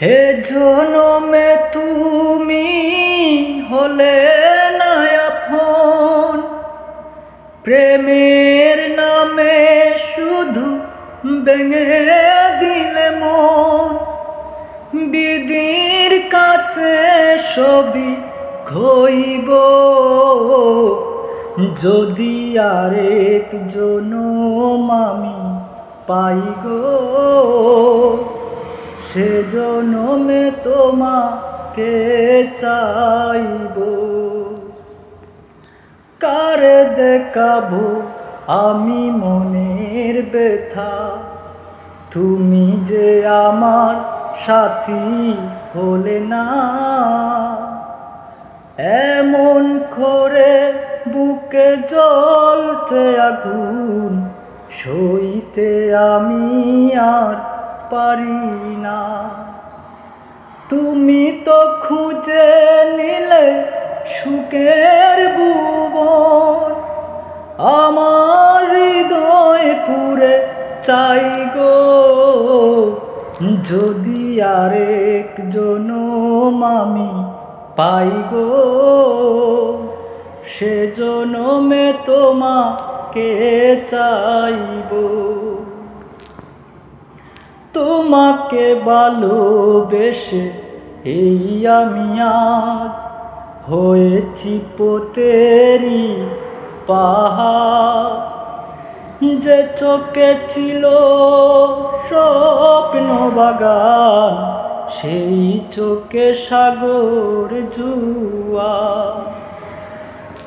হে জনমে তুমি হলে নায়াফন প্রেমের নামে শুধু ভেঙে দিলে মন। বিধির কাছে সবই খইব যদি আরেক জনম আমি পাই সে জনমে তোমাকে চাইব। কারে দেখাবো আমি মনের ব্যথা? তুমি যে আমার সাথী হলে না? এমন করে বুকে জ্বলছে আগুন, সইতে আমি আর পারি না। তুমি তো খুঁজে নিলে সুখের ভুবন। আমার হৃদয় পুরে চাই গো। যদি আরেক জনম আমি পাই গো সে জনমে তোমাকে চাইব। তোমাকে ভালোবেসে, এই আমি আজ হয়েছি পোতেরি পাহাড়। যে চোখে ছিল স্বপ্ন বাগান, সেই চোখে সাগর জুয়া।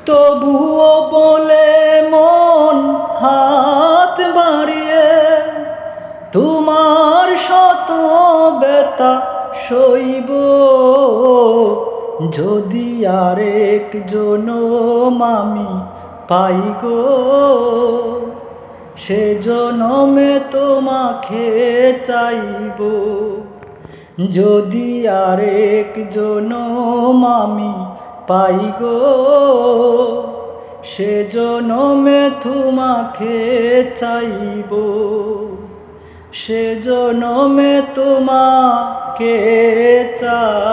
তবুও বলে মন হাত বাড়িয়ে, তোমার শত বেতা সইব। যদি আরেক জনম আমি পাই গো, সে জনমে তোমাকে চাইব। যদি আরেক জনম আমি পাই গো, সে জনমে তোমাকে চাইব। সে জনমে তোমাকে চাইব